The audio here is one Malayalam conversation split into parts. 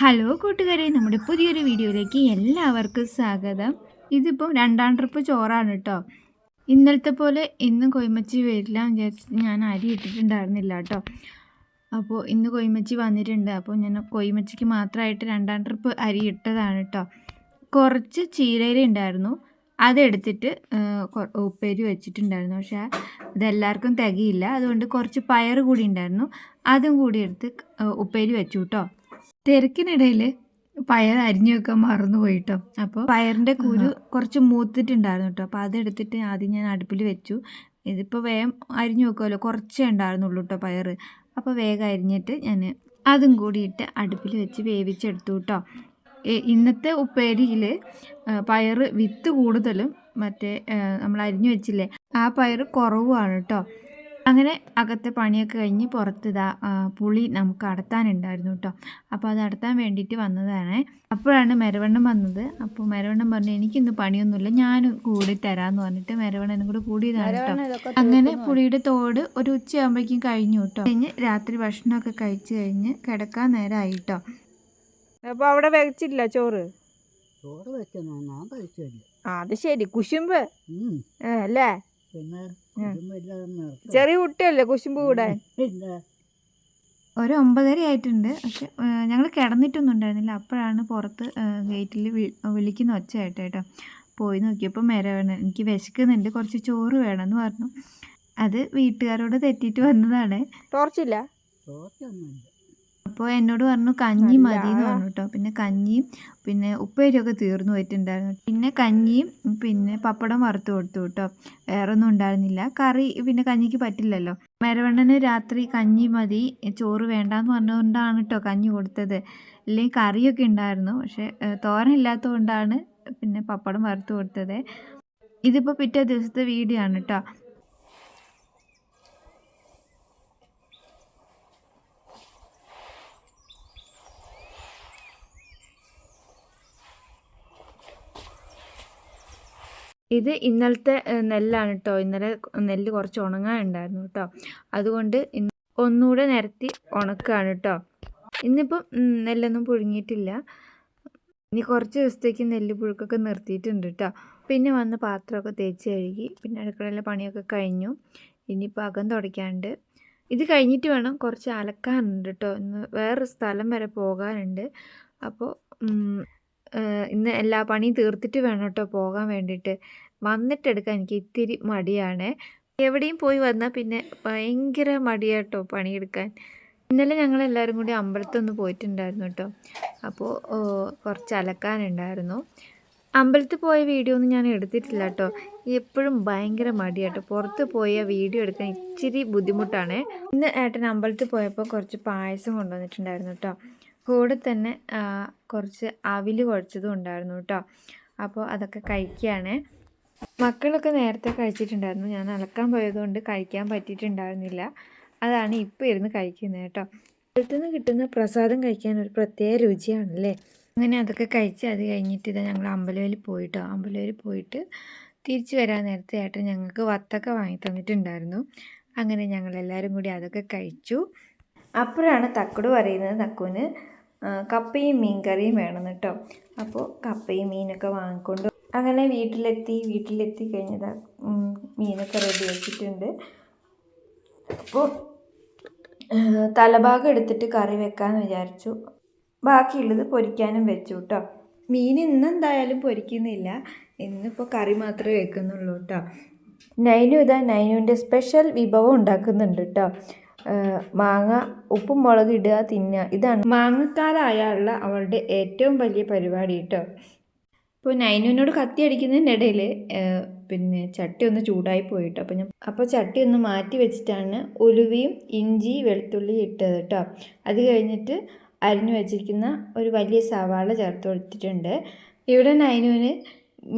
ഹലോ കൂട്ടുകാരെ നമ്മുടെ പുതിയൊരു വീഡിയോയിലേക്ക് എല്ലാവർക്കും സ്വാഗതം. ഇതിപ്പം രണ്ടാം ട്രിപ്പ് ചോറാണ് കേട്ടോ ഇന്നലത്തെ പോലെ ഇന്ന് കൊയ്മച്ചി വരില്ല വിചാരിച്ച് ഞാൻ അരി ഇട്ടിട്ടുണ്ടായിരുന്നില്ല കേട്ടോ അപ്പോൾ ഇന്ന് കൊയ്മച്ചി വന്നിട്ടുണ്ട്. അപ്പോൾ ഞാൻ കൊയ്മച്ചിക്ക് മാത്രമായിട്ട് രണ്ടാം ട്രിപ്പ് അരി ഇട്ടതാണ് കേട്ടോ കുറച്ച് ചീരയില ഉണ്ടായിരുന്നു. അതെടുത്തിട്ട് ഉപ്പേരി വെച്ചിട്ടുണ്ടായിരുന്നു. പക്ഷേ ഇതെല്ലാവർക്കും തികയില്ല. അതുകൊണ്ട് കുറച്ച് പയർ കൂടി ഉണ്ടായിരുന്നു. അതും കൂടി എടുത്ത് ഉപ്പേരി വെച്ചു കേട്ടോ തിരക്കിനിടയിൽ പയർ അരിഞ്ഞു വെക്കാൻ മറന്നു പോയിട്ടോ. അപ്പോൾ പയറിന്റെ കുരു കുറച്ച് മൂത്തിട്ടുണ്ടായിരുന്നു കേട്ടോ. അപ്പോൾ അതെടുത്തിട്ട് ആദ്യം ഞാൻ അടുപ്പിൽ വെച്ചു. ഇതിപ്പോൾ വേഗം അരിഞ്ഞു വെക്കുമല്ലോ കുറച്ചേ ഉണ്ടായിരുന്നുള്ളൂ കേട്ടോ പയർ അപ്പോൾ വേഗം അരിഞ്ഞിട്ട് ഞാൻ അതും കൂടി ഇട്ട് അടുപ്പിൽ വെച്ച് വേവിച്ചെടുത്തു കേട്ടോ. ഇന്നത്തെ ഉപ്പേരിയിൽ പയർ വിത്ത് കൂടുതലും മറ്റേ നമ്മൾ അരിഞ്ഞു വെച്ചില്ലേ ആ പയർ കുറവുമാണ് കേട്ടോ. അങ്ങനെ അകത്തെ പണിയൊക്കെ കഴിഞ്ഞ് പുറത്ത് ഇതാ പുളി നമുക്ക് അടത്താനുണ്ടായിരുന്നു കേട്ടോ അപ്പോൾ അത് അടത്താൻ വേണ്ടിയിട്ട് വന്നതാണ്. അപ്പോഴാണ് മെരവണ്ണം വന്നത്. അപ്പോൾ മെരവണ്ണം പറഞ്ഞു എനിക്കിന്ന് പണിയൊന്നുമില്ല. ഞാൻ കൂടി തരാമെന്ന് പറഞ്ഞിട്ട് മെരവണ്ണനും കൂടെ കൂടിയതാണ് കേട്ടോ അങ്ങനെ പുളിയുടെ തോട് ഒരു ഉച്ചയാകുമ്പോഴേക്കും കഴിഞ്ഞു കേട്ടോ കഴിഞ്ഞ് രാത്രി ഭക്ഷണമൊക്കെ കഴിച്ച് കഴിഞ്ഞ് കിടക്കാൻ നേരമായി കേട്ടോ അപ്പോൾ അവിടെ വെച്ചില്ല ചോറ്? ചോറ് വെച്ചോ ഞാൻ കഴിച്ചില്ല. ആ അത് ശരി. കുശുമ്പ്. അല്ലേ? പിന്നെ. ചെറിയ കുട്ടിയല്ലേ കുശുമ്പ് കൂടാൻ? പിന്നെ ഒരു ഒമ്പതര ആയിട്ടുണ്ട്. പക്ഷെ ഞങ്ങൾ കിടന്നിട്ടൊന്നും ഉണ്ടായിരുന്നില്ല. അപ്പോഴാണ് പുറത്ത് ഗേറ്റിൽ വിളിക്കുന്ന ഒച്ച കേട്ടോ കേട്ടോ. പോയി നോക്കിയപ്പോൾ മെരവണ് എനിക്ക് വിശക്കുന്നുണ്ട്. കുറച്ച് ചോറ് വേണമെന്ന് പറഞ്ഞു. അത് വീട്ടുകാരോട് തെറ്റിയിട്ട് വന്നതാണ്. ടോർച്ചില്ല? അപ്പോൾ എന്നോട് പറഞ്ഞു കഞ്ഞി മതി എന്ന് പറഞ്ഞു കേട്ടോ. പിന്നെ കഞ്ഞിയും പിന്നെ ഉപ്പേരിയൊക്കെ തീർന്നു പോയിട്ടുണ്ടായിരുന്നു. പിന്നെ കഞ്ഞിയും പിന്നെ പപ്പടം വറുത്ത് കൊടുത്തു കേട്ടോ. വേറെ ഒന്നും ഉണ്ടായിരുന്നില്ല. കറി പിന്നെ കഞ്ഞിക്ക് പറ്റില്ലല്ലോ. മരവണ്ണന് രാത്രി കഞ്ഞി മതി ചോറ് വേണ്ടാന്ന് പറഞ്ഞുകൊണ്ടാണ് കേട്ടോ കഞ്ഞി കൊടുത്തത്. ഇല്ലെങ്കിൽ കറിയൊക്കെ ഉണ്ടായിരുന്നു. പക്ഷെ തോരൻ ഇല്ലാത്തതുകൊണ്ടാണ് പിന്നെ പപ്പടം വറുത്ത് കൊടുത്തത്. ഇതിപ്പോൾ പിറ്റേ ദിവസത്തെ വീഡിയോ ആണ് കേട്ടോ. ഇത് ഇന്നലത്തെ നെല്ലാണ് കേട്ടോ ഇന്നലെ നെല്ല് കുറച്ച് ഉണങ്ങാനുണ്ടായിരുന്നു കേട്ടോ അതുകൊണ്ട് ഒന്നുകൂടെ നിരത്തി ഉണക്കുകയാണ് കേട്ടോ ഇന്നിപ്പം നെല്ലൊന്നും പുഴുങ്ങിയിട്ടില്ല. ഇനി കുറച്ച് ദിവസത്തേക്ക് നെല്ല് പുഴുക്കൊക്കെ നിർത്തിയിട്ടുണ്ട് കേട്ടോ പിന്നെ വന്ന് പാത്രമൊക്കെ തേച്ച് കഴുകി പിന്നെ അടുക്കളയിലെ പണിയൊക്കെ കഴിഞ്ഞു. ഇനിയിപ്പോൾ അകം തുടയ്ക്കാണ്ട് ഇത് കഴിഞ്ഞിട്ട് വേണം കുറച്ച് അലക്കാനുണ്ട് കേട്ടോ ഇന്ന് വേറൊരു സ്ഥലം വരെ പോകാനുണ്ട്. അപ്പോൾ ഇന്ന് എല്ലാ പണിയും തീർത്തിട്ട് വേണം കേട്ടോ പോകാൻ വേണ്ടിയിട്ട്. വന്നിട്ടെടുക്കാൻ എനിക്ക് ഇത്തിരി മടിയാണ്. എവിടെയും പോയി വന്നാൽ പിന്നെ ഭയങ്കര മടിയാട്ടോ പണിയെടുക്കാൻ. ഇന്നലെ ഞങ്ങൾ എല്ലാവരും കൂടി അമ്പലത്തൊന്ന് പോയിട്ടുണ്ടായിരുന്നു കേട്ടോ. അപ്പോൾ കുറച്ച് അലക്കാനുണ്ടായിരുന്നു. അമ്പലത്തിൽ പോയ വീഡിയോ ഒന്നും ഞാൻ എടുത്തിട്ടില്ല കേട്ടോ. എപ്പോഴും ഭയങ്കര മടിയാട്ടോ. പുറത്ത് പോയ വീഡിയോ എടുക്കാൻ ഇച്ചിരി ബുദ്ധിമുട്ടാണ്. ഇന്ന് ഏട്ടൻ അമ്പലത്തിൽ പോയപ്പോൾ കുറച്ച് പായസം കൊണ്ടുവന്നിട്ടുണ്ടായിരുന്നു കേട്ടോ. കൂടെ തന്നെ കുറച്ച് അവിൽ കുഴച്ചതും ഉണ്ടായിരുന്നു കേട്ടോ. അപ്പോൾ അതൊക്കെ കഴിക്കുകയാണ് മക്കളൊക്കെ നേരത്തെ കഴിച്ചിട്ടുണ്ടായിരുന്നു. ഞാൻ അലക്കാൻ പോയതുകൊണ്ട് കഴിക്കാൻ പറ്റിയിട്ടുണ്ടായിരുന്നില്ല. അതാണ് ഇപ്പോൾ ഇരുന്ന് കഴിക്കുന്നത് കേട്ടോ. അടുത്തു നിന്ന് കിട്ടുന്ന പ്രസാദം കഴിക്കാൻ ഒരു പ്രത്യേക രുചിയാണല്ലേ? അങ്ങനെ അതൊക്കെ കഴിച്ച് അത് കഴിഞ്ഞിട്ട് ഇതാ ഞങ്ങൾ അമ്പലവേലിൽ പോയിട്ടോ. അമ്പലവേലിൽ പോയിട്ട് തിരിച്ചു വരാൻ നേരത്തെ ഏട്ടൻ ഞങ്ങൾക്ക് വത്തൊക്കെ വാങ്ങി തന്നിട്ടുണ്ടായിരുന്നു. അങ്ങനെ ഞങ്ങൾ എല്ലാവരും കൂടി അതൊക്കെ കഴിച്ചു. അപ്പോഴാണ് തക്കുട് പറയുന്നത് തക്കുവിന് കപ്പയും മീൻ കറിയും വേണം കേട്ടോ. അപ്പോൾ കപ്പയും മീനൊക്കെ വാങ്ങിക്കൊണ്ട് അങ്ങനെ വീട്ടിലെത്തി വീട്ടിലെത്തി കഴിഞ്ഞതാ മീനൊക്കെ റെഡി ആക്കിയിട്ടുണ്ട് അപ്പോൾ തലഭാഗം എടുത്തിട്ട് കറി വെക്കാമെന്ന് വിചാരിച്ചു. ബാക്കിയുള്ളത് പൊരിക്കാനും വെച്ചു കേട്ടോ. മീൻ ഇന്നെന്തായാലും പൊരിക്കുന്നില്ല. ഇന്നിപ്പോൾ കറി മാത്രമേ വെക്കുന്നുള്ളൂ കേട്ടോ. നൈനു ഇതാ നൈനുവിന്റെ സ്പെഷ്യൽ വിഭവം ഉണ്ടാക്കുന്നുണ്ട് കേട്ടോ. മാങ്ങ ഉപ്പും മുളക് ഇടുക തിന്നുക. ഇതാണ് മാങ്ങക്കാരായുള്ള അവളുടെ ഏറ്റവും വലിയ പരിപാടി കേട്ടോ ഇപ്പോൾ നൈനുവിനോട് കത്തി അടിക്കുന്നതിന്റെ ഇടയിൽ പിന്നെ ചട്ടി ഒന്ന് ചൂടായി പോയിട്ടോ. അപ്പോൾ ഞാൻ അപ്പോൾ ചട്ടി ഒന്ന് മാറ്റി വെച്ചിട്ടാണ് ഉലുവയും ഇഞ്ചി വെളുത്തുള്ളി ഇട്ടത് കേട്ടോ അത് കഴിഞ്ഞിട്ട് അരിഞ്ഞു വെച്ചിരിക്കുന്ന ഒരു വലിയ സവാള ചേർത്ത് കൊടുത്തിട്ടുണ്ട്. ഇവിടെ നൈനുവിന്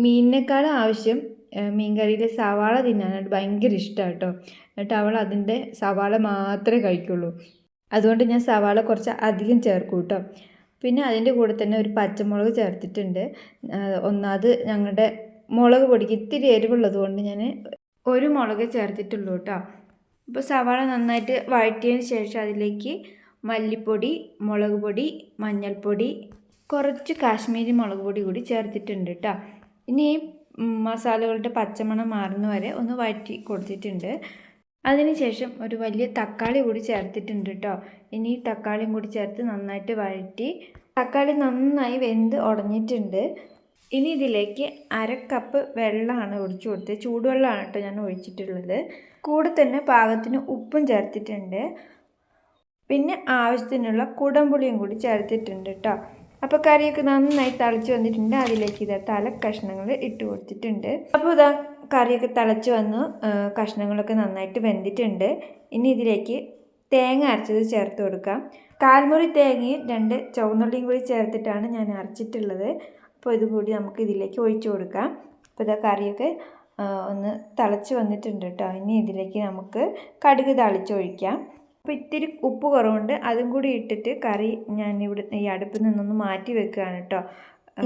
മീനിനേക്കാളും ആവശ്യം ഏഹ് മീൻ കറിയിലെ സവാള തിന്നാനായിട്ട് ഭയങ്കര ഇഷ്ടമാണ് കേട്ടോ എന്നിട്ട് അവൾ അതിന്റെ സവാള മാത്രമേ കഴിക്കുള്ളൂ. അതുകൊണ്ട് ഞാൻ സവാള കുറച്ച് അധികം ചേർക്കും കേട്ടോ. പിന്നെ അതിന്റെ കൂടെ തന്നെ ഒരു പച്ചമുളക് ചേർത്തിട്ടുണ്ട്. ഒന്നാമത് ഞങ്ങളുടെ മുളക് പൊടിക്ക് ഇത്തിരി എരിവുള്ളത് കൊണ്ട് ഞാൻ ഒരു മുളക് ചേർത്തിട്ടുള്ളൂ കേട്ടോ. ഇപ്പോൾ സവാള നന്നായിട്ട് വഴറ്റിയതിന് ശേഷം അതിലേക്ക് മല്ലിപ്പൊടി മുളക് പൊടി മഞ്ഞൾപ്പൊടി കുറച്ച് കാശ്മീരി മുളക് പൊടി കൂടി ചേർത്തിട്ടുണ്ട് കേട്ടോ. ഇനി മസാലകളുടെ പച്ചമണം മാറുന്ന വരെ ഒന്ന് വഴറ്റി കൊടുത്തിട്ടുണ്ട്. അതിനുശേഷം ഒരു വലിയ തക്കാളി കൂടി ചേർത്തിട്ടുണ്ട് കേട്ടോ ഇനി തക്കാളിയും കൂടി ചേർത്ത് നന്നായിട്ട് വഴറ്റി തക്കാളി നന്നായി വെന്ത് ഉടഞ്ഞിട്ടുണ്ട്. ഇനി ഇതിലേക്ക് അര കപ്പ് വെള്ളമാണ് ഒഴിച്ചു കൊടുത്തത്. ചൂടുവെള്ളമാണ് കേട്ടോ ഞാൻ ഒഴിച്ചിട്ടുള്ളത്. കൂടെ തന്നെ പാകത്തിന് ഉപ്പും ചേർത്തിട്ടുണ്ട്. പിന്നെ ആവശ്യത്തിനുള്ള കുടംപുളിയും കൂടി ചേർത്തിട്ടുണ്ട് കേട്ടോ അപ്പോൾ കറിയൊക്കെ നന്നായി തിളച്ച് വന്നിട്ടുണ്ട്. അതിലേക്ക് ഇതാ തല കഷ്ണങ്ങൾ ഇട്ട് കൊടുത്തിട്ടുണ്ട്. അപ്പോൾ ഇതാ കറിയൊക്കെ തിളച്ച് വന്നു. കഷ്ണങ്ങളൊക്കെ നന്നായിട്ട് വെന്തിട്ടുണ്ട്. ഇനി ഇതിലേക്ക് തേങ്ങ അരച്ചത് ചേർത്ത് കൊടുക്കാം. കാൽമുറി തേങ്ങയും രണ്ട് ചുവന്നുള്ളിയും കൂടി ചേർത്തിട്ടാണ് ഞാൻ അരച്ചിട്ടുള്ളത്. അപ്പോൾ ഇതുകൂടി നമുക്ക് ഇതിലേക്ക് ഒഴിച്ചു കൊടുക്കാം. അപ്പോൾ ഇതാ കറിയൊക്കെ ഒന്ന് തിളച്ച് വന്നിട്ടുണ്ട് കേട്ടോ. ഇനി ഇതിലേക്ക് നമുക്ക് കടുക് തളിച്ചൊഴിക്കാം. അപ്പോൾ ഇത്തിരി ഉപ്പ് കുറവുണ്ട്. അതും കൂടി ഇട്ടിട്ട് കറി ഞാൻ ഇവിടെ ഈ അടുപ്പിൽ നിന്നൊന്ന് മാറ്റി വെക്കുകയാണ് കേട്ടോ.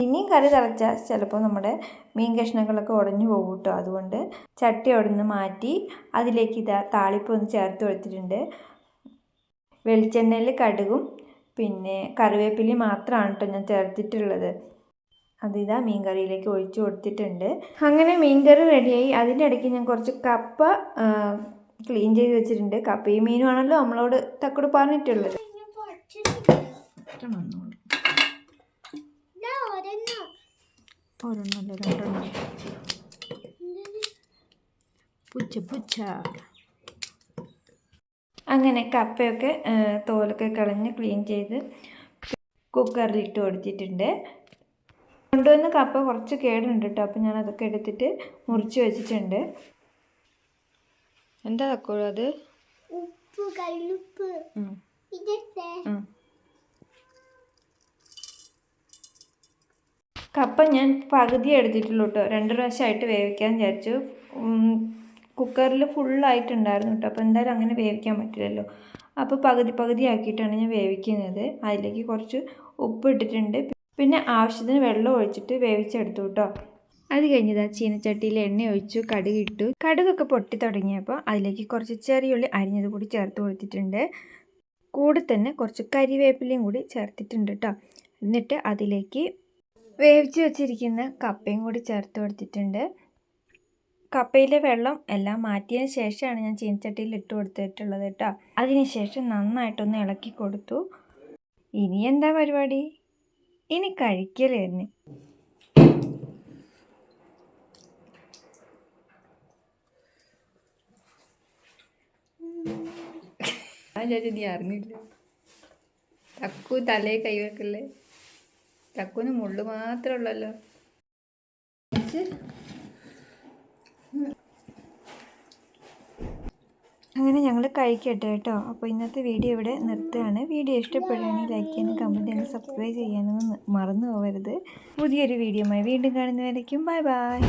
ഇനിയും കറി തിളച്ചാൽ ചിലപ്പോൾ നമ്മുടെ മീൻ കഷ്ണങ്ങളൊക്കെ ഉടഞ്ഞു പോകും കേട്ടോ. അതുകൊണ്ട് ചട്ടി ഉടന്ന് മാറ്റി അതിലേക്ക് ഇതാ താളിപ്പ് ഒന്ന് ചേർത്ത് കൊടുത്തിട്ടുണ്ട്. വെളിച്ചെണ്ണയിൽ കടുകും പിന്നെ കറിവേപ്പിലി മാത്രമാണ് കേട്ടോ ഞാൻ ചേർത്തിട്ടുള്ളത്. അതിതാ മീൻ കറിയിലേക്ക് ഒഴിച്ചു കൊടുത്തിട്ടുണ്ട്. അങ്ങനെ മീൻ കറി റെഡിയായി അതിന്റെ ഇടയ്ക്ക് ഞാൻ കുറച്ച് കപ്പ ക്ലീൻ ചെയ്ത് വെച്ചിട്ടുണ്ട്. കപ്പയും മീനും ആണല്ലോ നമ്മളോട് തക്കോട് പറഞ്ഞിട്ടുള്ളത്. പുച്ച പുച്ച. അങ്ങനെ കപ്പയൊക്കെ തോലൊക്കെ കളഞ്ഞ് ക്ലീൻ ചെയ്ത് കുക്കറിൽ ഇട്ട് കൊടുത്തിട്ടുണ്ട്. കൊണ്ടുവന്ന കപ്പ കുറച്ച് കേടുണ്ട് കേട്ടോ. അപ്പം ഞാൻ അതൊക്കെ എടുത്തിട്ട് മുറിച്ച് വെച്ചിട്ടുണ്ട്. എന്താ തക്കോളൂ അത് ഉപ്പ് കല്ലുപ്പ് കപ്പ ഞാൻ പകുതി എടുത്തിട്ടുള്ളൂ കേട്ടോ. രണ്ട് പ്രാവശ്യമായിട്ട് വേവിക്കാൻ വിചാരിച്ചു. കുക്കറിൽ ഫുള്ളായിട്ടുണ്ടായിരുന്നു കേട്ടോ. അപ്പോൾ എന്തായാലും അങ്ങനെ വേവിക്കാൻ പറ്റില്ലല്ലോ. അപ്പോൾ പകുതി പകുതി ആക്കിയിട്ടാണ് ഞാൻ വേവിക്കുന്നത്. അതിലേക്ക് കുറച്ച് ഉപ്പ് ഇട്ടിട്ടുണ്ട്. പിന്നെ ആവശ്യത്തിന് വെള്ളം ഒഴിച്ചിട്ട് വേവിച്ചെടുത്തു കേട്ടോ. അത് കഴിഞ്ഞതാ ചീനച്ചട്ടിയിൽ എണ്ണ ഒഴിച്ചു കടുക് ഇട്ടു. കടുകൊക്കെ പൊട്ടി തുടങ്ങിയപ്പോൾ അതിലേക്ക് കുറച്ച് ചെറിയുള്ളി അരിഞ്ഞത് കൂടി ചേർത്ത് കൊടുത്തിട്ടുണ്ട്. കൂടെ തന്നെ കുറച്ച് കരിവേപ്പിലയും കൂടി ചേർത്തിട്ടുണ്ട് കേട്ടോ എന്നിട്ട് അതിലേക്ക് വേവിച്ച് വെച്ചിരിക്കുന്ന കപ്പയും കൂടി ചേർത്ത് കൊടുത്തിട്ടുണ്ട്. കപ്പയിലെ വെള്ളം എല്ലാം മാറ്റിയതിന് ശേഷമാണ് ഞാൻ ചീനച്ചട്ടിയിൽ ഇട്ട് കൊടുത്തിട്ടുള്ളത് കേട്ടോ അതിനുശേഷം നന്നായിട്ടൊന്ന് ഇളക്കി കൊടുത്തു. ഇനി എന്താ പരിപാടി? ഇനി കഴിക്കലായിരുന്നു ചേച്ചി നീ അറിഞ്ഞില്ല. തക്കു തലേ കൈവെക്കല്ലേ തക്കുന് മുള്ളു മാത്രമേ ഉള്ളല്ലോ അങ്ങനെ ഞങ്ങൾ കഴിക്കട്ടെ കേട്ടോ. അപ്പോൾ ഇന്നത്തെ വീഡിയോ ഇവിടെ നിർത്തുകയാണ്. വീഡിയോ ഇഷ്ടപ്പെടുകയാണെങ്കിൽ ലൈക്ക് ചെയ്യാനും കമന്റ് ചെയ്യാനും സബ്സ്ക്രൈബ് ചെയ്യാനൊന്നും മറന്നു പോകരുത്. പുതിയൊരു വീഡിയോയുമായി വീണ്ടും കാണുന്നവരേക്കും ബൈ ബൈ.